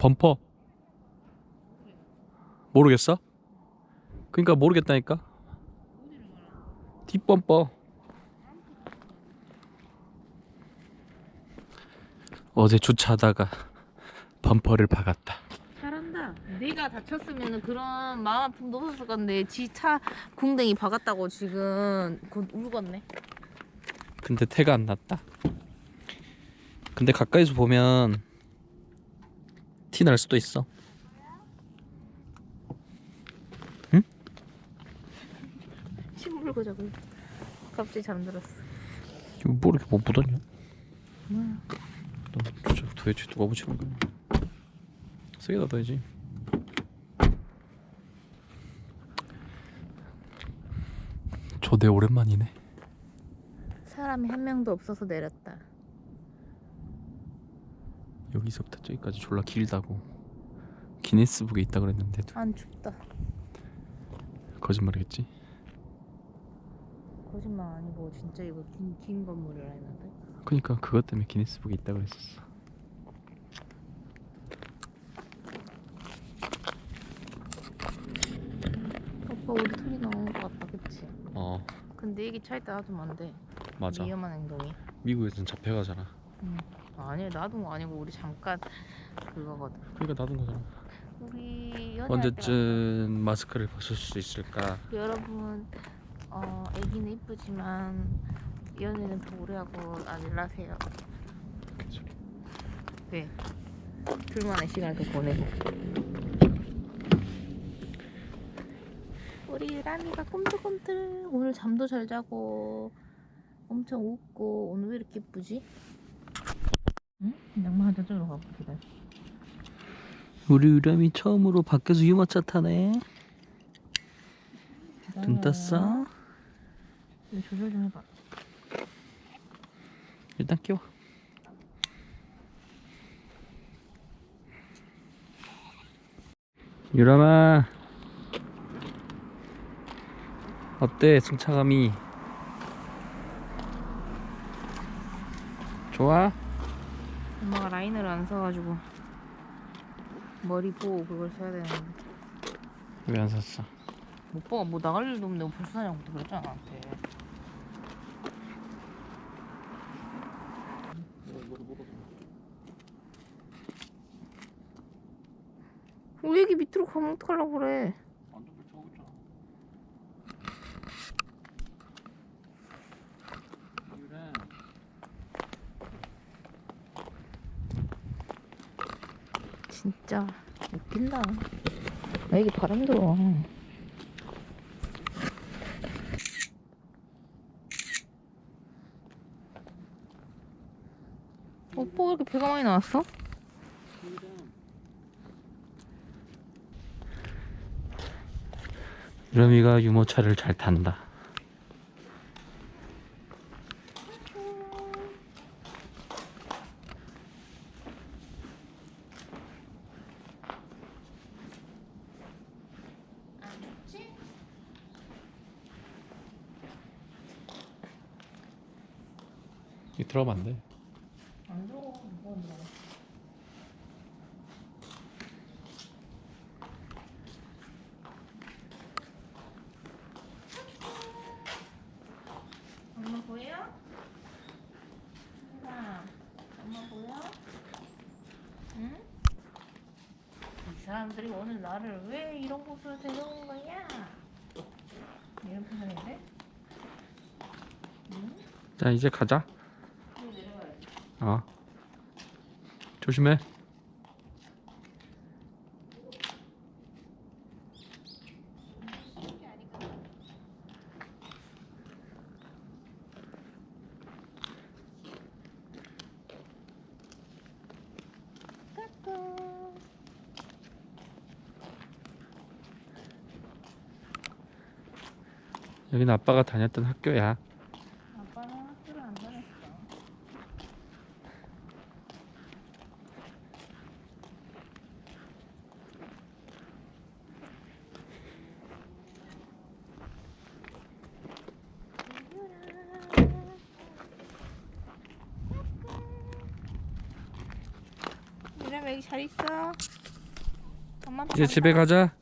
범퍼 모르겠어? 그러니까 모르겠다니까 뒷범퍼 어제 주차하다가 범퍼를 박았다 잘한다. 내가 다쳤으면 그런 마음 아픔도 없었을 건데 지 차 궁뎅이 박았다고 지금 곧 울겠네. 근데 태가 안 났다 근데 가까이서 보면 티 날 수도 있어 침 물고 자고. 갑자기 잠들었어. 이거 뭐 이렇게 못 묻었냐? 뭐야? 너 도대체 누가 붙이는 거야? 세게 닫아야지 저 내 오랜만이네 사람이 한 명도 없어서 내렸다. 여기서부터 저기까지 졸라 길다고 기네스북에 있다 그랬는데도 안 춥다. 거짓말이겠지? 거짓말 아니고 진짜 이거 긴, 긴 건물이라 했는데. 그니까 그것 때문에 기네스북에 있다 그랬었어 오빠 우리 털이 나오는 것 같다, 그치? 어 근데 이게 차에 놔두면 안 돼. 맞아 위험한 행동이. 미국에서는 잡혀가잖아 아니 놔둔 거 아니고 우리 잠깐 그거거든. 그러니까 놔둔 거잖아 우리 연애할 언제쯤 마스크를 벗을 수 있을까 때 여러분 어 애기는 이쁘지만 연애는 더 오래 하고. 그치. 왜? 둘만의 시간을 더 보내고. 우리 라미가 꿈틀꿈틀 오늘 잠도 잘 자고 엄청 웃고 오늘 왜 이렇게 예쁘지? 응? 양말 저쪽으로 가봅시다. 우리 우람이 처음으로 밖에서 유모차 타네 눈 떴어? 이거 조절 좀 해봐. 일단 끼워 유람아 어때 승차감이 좋아? 엄마가 라인을 안 써가지고 머리 보호 그걸 써야 되는데. 왜 안 샀어? 오빠가 뭐 나갈 일도 없는데 뭐 벌써 사냐고 그랬잖아 나한테. 왜 애기 밑으로 가면 어떡하려고 그래 진짜. 웃긴다. 나 애기 바람 들어와 오빠 왜 이렇게 배가 많이 나왔어? 유람이가 유모차를 잘 탄다 이 들어가면 안 돼. 안 들어가 뭐안 들어가 엄마 보여? 엄마 엄마 보여? 응? 이 사람들이 오늘 나를 왜 이런 곳으로 데려온 거야? 이런 표정인데? 응? 자 이제 가자. 어. 조심해. 여기는 아빠가 다녔던 학교야. 아빠는 학교를 안 다녔어. 이러면 여기 잘 있어. 엄마 이제 집에 가자